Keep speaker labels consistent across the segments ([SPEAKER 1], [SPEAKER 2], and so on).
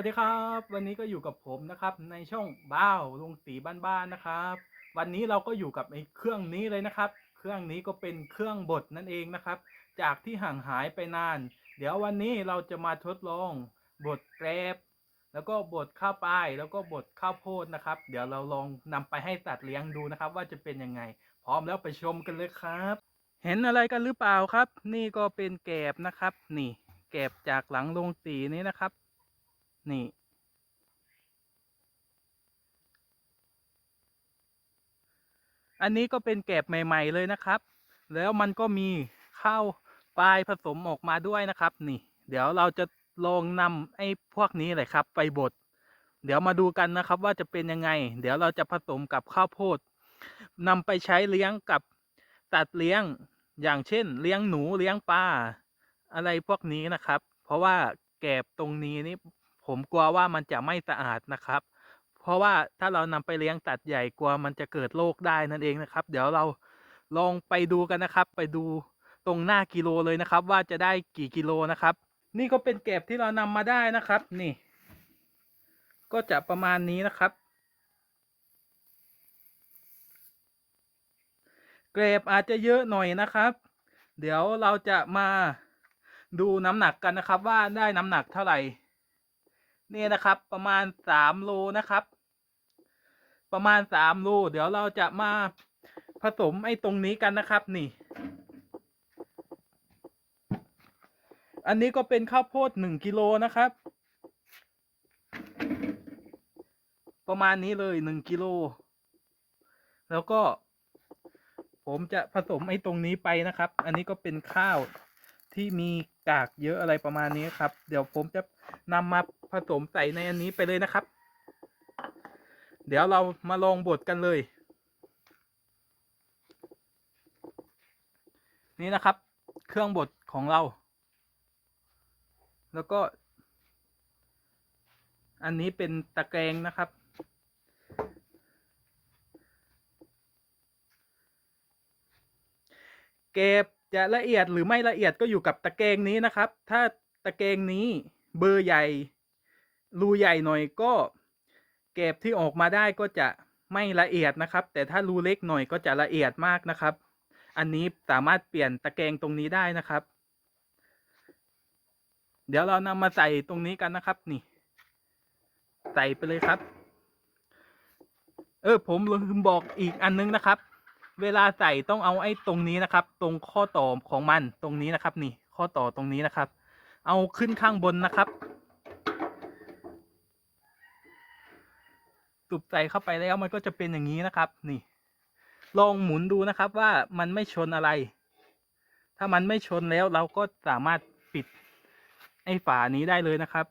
[SPEAKER 1] วัสดีครับ วันนี้ก็อยู่กับผมนะครับ ในช่องบ้าวลุงตีบ้านๆนะครับ วันนี้เราก็อยู่กับไอ้เครื่องนี้เลยนะครับ เครื่องนี้ก็เป็นเครื่องบดนั่นเองนะครับ จากที่ห่างหายไปนาน เดี๋ยววันนี้เราจะมาทดลองบดแกรบแล้วก็บดข้าวปลาย แล้วก็บดข้าวโพดนะครับ เดี๋ยวเราลองนำไปให้ตัดเลี้ยงดูนะครับ ว่าจะเป็นยังไง พร้อมแล้วไปชมกันเลยครับ เห็นอะไรกันหรือเปล่าครับ นี่ก็เป็นแกบนะครับ นี่แกบจากหลังลงตีนี้นะครับ นี่ อันนี้ก็เป็นแกบใหม่ ๆ เลยนะครับ แล้วมันก็มีข้าวปลายผสมออกมาด้วยนะครับ นี่ เดี๋ยวเราจะลองนำไอ้พวกนี้เลยครับ ไปบดเดี๋ยวมาดูกันนะครับว่าจะเป็นยังไง เดี๋ยวเราจะผสมกับข้าวโพดนำไปใช้เลี้ยงกับตัดเลี้ยงอย่างเช่น เลี้ยงหนูเลี้ยงปลาอะไรพวกนี้นะครับ เพราะว่าแกบตรงนี้นี่ ผมกลัวว่ามันจะไม่สะอาดนะครับ เพราะว่าถ้าเรานำไปเลี้ยงตัดใหญ่กลัวมันจะเกิดโรคได้นั่นเองนะครับ เดี๋ยวเราลองไปดูกันนะครับ ไปดูตรงหน้ากิโลเลยนะครับ ว่าจะได้กี่กิโลนะครับ นี่ก็เป็นแก็บที่เรานำมาได้นะครับ นี่ ก็จะประมาณนี้นะครับเกรบอาจจะเยอะหน่อยนะครับ เดี๋ยวเราจะมาดูน้ำหนักกันนะครับว่าได้น้ำหนักเท่าไหร่ นี่นะครับ ประมาณสามโลนะครับ ประมาณสามโลเดี๋ยวเราจะมาผสมไอ้ตรงนี้กันนะครับ นี่ อันนี้ก็เป็นข้าวโพดหนึ่งกิโลนะครับ ประมาณนี้เลยหนึ่งกิโลแล้วก็ ผมจะผสมไอ้ตรงนี้ไปนะครับ อันนี้ก็เป็นข้าวที่มีกากเยอะอะไรประมาณนี้ครับ เดี๋ยวผมจะนำมา ผสมใส่ในอันนี้ไปเลยนะครับ เดี๋ยวเรามาลองบดกันเลย นี่นะครับ เครื่องบดของเรา แล้วก็ อันนี้เป็นตะแกรงนะครับเก็บจะละเอียดหรือไม่ละเอียดก็อยู่กับตะแกรงนี้นะครับ ถ้าตะแกรงนี้เบอร์ใหญ่ รูใหญ่หน่อยก็เก็บที่ออกมาได้ก็จะไม่ละเอียดนะครับ แต่ถ้ารูเล็กหน่อยก็จะละเอียดมากนะครับ อันนี้สามารถเปลี่ยนตะแกรงตรงนี้ได้นะครับ เดี๋ยวเรานำมาใส่ตรงนี้กันนะครับนี่ ใส่ไปเลยครับ เออผมลืมบอกอีกอันนึงนะครับ เวลาใส่ต้องเอาไอ้ตรงนี้นะครับ ตรงข้อต่อของมันตรงนี้นะครับ นี่ ข้อต่อตรงนี้นะครับ เอาขึ้นข้างบนนะครับ ตุบใส่เข้าไปแล้วมันก็จะเป็นอย่างนี้นะครับ นี่ ลองหมุนดูนะครับว่ามันไม่ชนอะไร ถ้ามันไม่ชนแล้วเราก็สามารถปิดไอ้ฝานี้ได้เลยนะครับ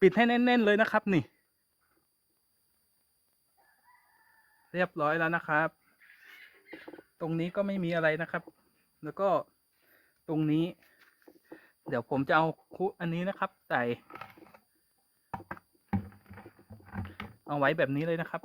[SPEAKER 1] ปิดให้แน่น ๆ เลยนะครับนี่ เรียบร้อยแล้วนะครับ ตรงนี้ก็ไม่มีอะไรนะครับ แล้วก็ตรงนี้ เดี๋ยวผมจะเอาคุอันนี้นะครับใส่เอาไว้แบบนี้เลยนะครับ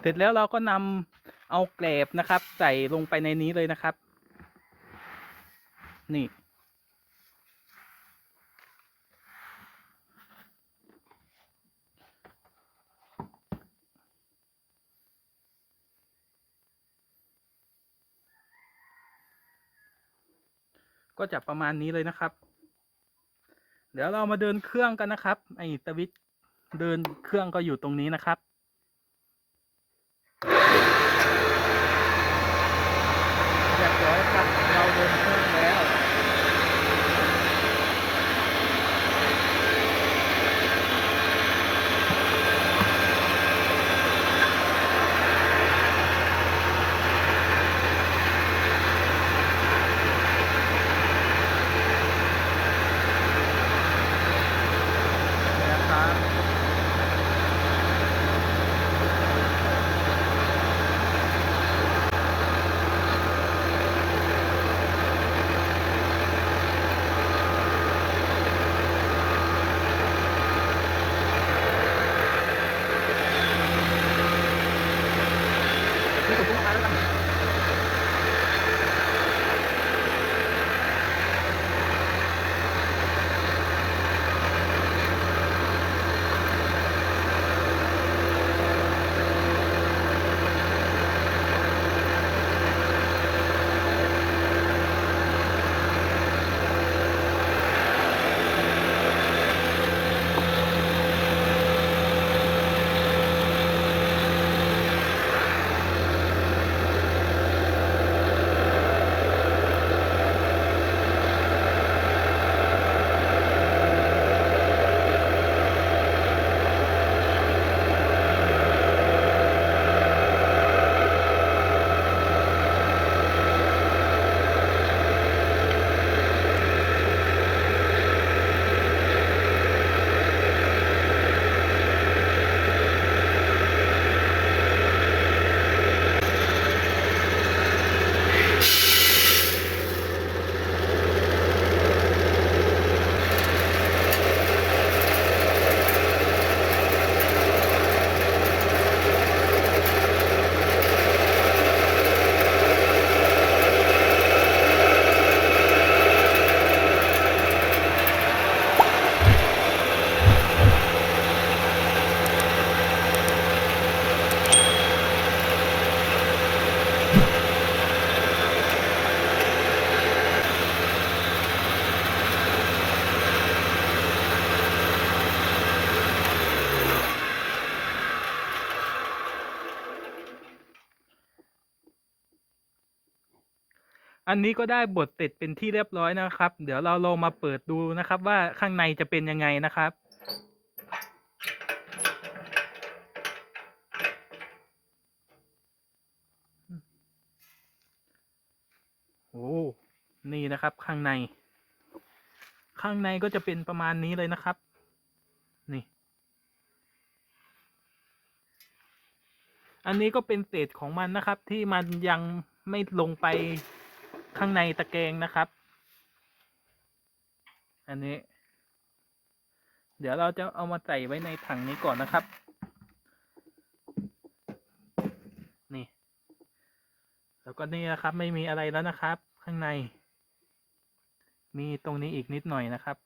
[SPEAKER 1] เสร็จแล้วเราก็นำ เอาแกลบนะครับ ใส่ลงไปในนี้เลยนะครับ นี่ ก็จะประมาณนี้เลยนะครับ เดี๋ยวเรามาเดินเครื่องกันนะครับ ไอ้ตวิทเดินเครื่องก็อยู่ตรงนี้นะครับ เรี อันนี้ก็ได้บดเสร็จเป็นที่เรียบร้อยนะครับ เดี๋ยวเราลองมาเปิดดูนะครับ ว่าข้างในจะเป็นยังไงนะครับ โอ้นี่นะครับข้างใน ข้างในก็จะเป็นประมาณนี้เลยนะครับ นี่อันนี้ก็เป็นเศษของมันนะครับที่มันยังไม่ลงไป ข้างในตะแกรงนะครับ อันนี้ เดี๋ยวเราจะเอามาใส่ไว้ในถังนี้ก่อนนะครับ นี่ แล้วก็นี่นะครับ ไม่มีอะไรแล้วนะครับ ข้างใน มีตรงนี้อีกนิดหน่อยนะครับ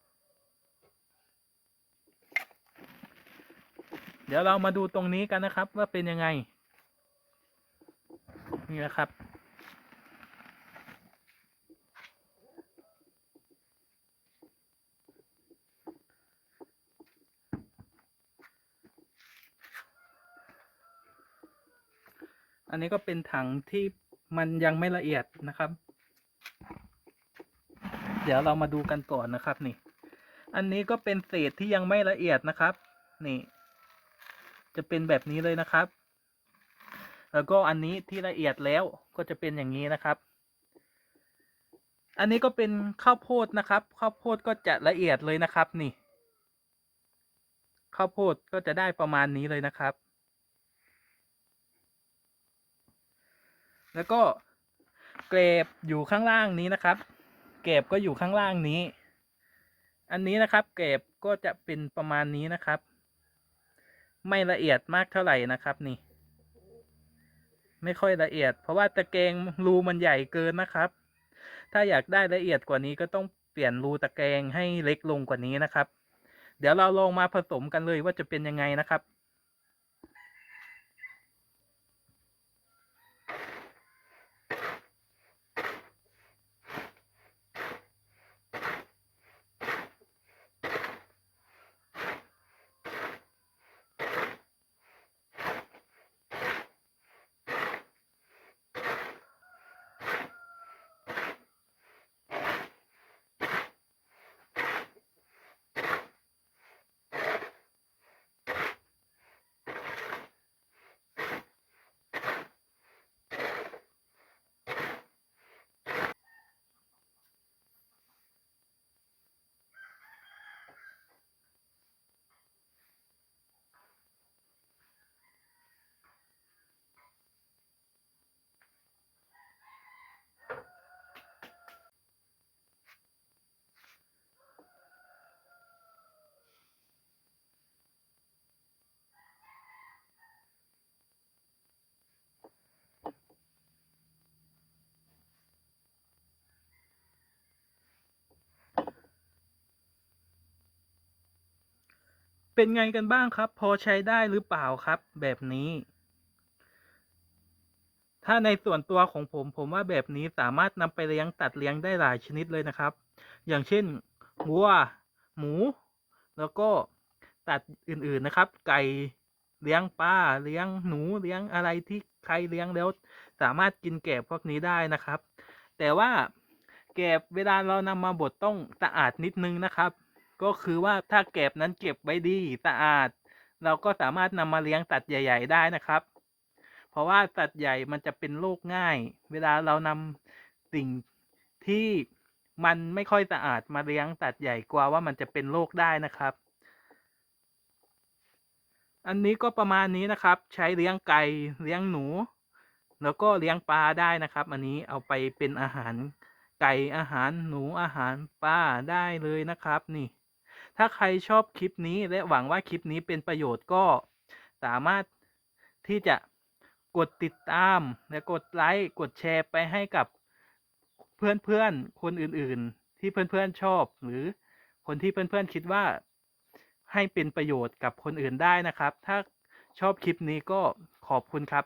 [SPEAKER 1] เดี๋ยวเรามาดูตรงนี้กันนะครับ ว่าเป็นยังไง นี่นะครับ อันนี้ก็เป็นถังที่มันยังไม่ละเอียดนะครับ เดี๋ยวเรามาดูกันก่อนนะครับนี่ อันนี้ก็เป็นเศษที่ยังไม่ละเอียดนะครับ นี่ จะเป็นแบบนี้เลยนะครับ แล้วก็อันนี้ที่ละเอียดแล้วก็จะเป็นอย่างนี้นะครับ อันนี้ก็เป็นข้าวโพดนะครับ ข้าวโพดก็จะละเอียดเลยนะครับ นี่ ข้าวโพดก็จะได้ประมาณนี้เลยนะครับ แล้วก็เกรบอยู่ข้างล่างนี้นะครับ เกรบก็อยู่ข้างล่างนี้ อันนี้นะครับ เกรบก็จะเป็นประมาณนี้นะครับ ไม่ละเอียดมากเท่าไหร่นะครับนี่ ไม่ค่อยละเอียด เพราะว่าตะแกรงรูมันใหญ่เกินนะครับ ถ้าอยากได้ละเอียดกว่านี้ก็ต้องเปลี่ยนรูตะแกรงให้เล็กลงกว่านี้นะครับ เดี๋ยวเราลองมาผสมกันเลยว่าจะเป็นยังไงนะครับ เป็นไงกันบ้างครับ พอใช้ได้หรือเปล่าครับ แบบนี้ ถ้าในส่วนตัวของผมผมว่าแบบนี้สามารถนำไปเลี้ยงตัดเลี้ยงได้หลายชนิดเลยนะครับ อย่างเช่นวัว หมู แล้วก็ตัดอื่นๆนะครับ ไก่เลี้ยงปลาเลี้ยงหนูเลี้ยงอะไรที่ใครเลี้ยงแล้ว สามารถกินแกบพวกนี้ได้นะครับ แต่ว่าแกบเวลาเรานำมาบดต้องสะอาดนิดนึงนะครับ ก็คือว่าถ้าแกบนั้นเก็บไว้ดีสะอาด เราก็สามารถนำมาเลี้ยงสัตัดใหญ่ ๆ ได้นะครับ เพราะว่าสัตัดใหญ่มันจะเป็นโรคง่าย เวลาเรานำสิ่งที่มันไม่ค่อยสะอาดมาเลี้ยงสัตัดใหญ่กลัวว่ามันจะเป็นโรคได้นะครับ อันนี้ก็ประมาณนี้นะครับ ใช้เลี้ยงไก่เลี้ยงหนู แล้วก็เลี้ยงปลาได้นะครับ อันนี้เอาไปเป็นอาหารไก่อาหารหนูอาหารปลาได้เลยนะครับนี่ ถ้าใครชอบคลิปนี้และหวังว่าคลิปนี้เป็นประโยชน์ก็สามารถที่จะกดติดตาม และกดไลค์กดแชร์ไปให้กับเพื่อนๆคนอื่นๆ ที่เพื่อนๆชอบ หรือคนที่เพื่อนๆคิดว่าให้เป็นประโยชน์กับคนอื่นได้นะครับ ถ้าชอบคลิปนี้ก็ขอบคุณครับ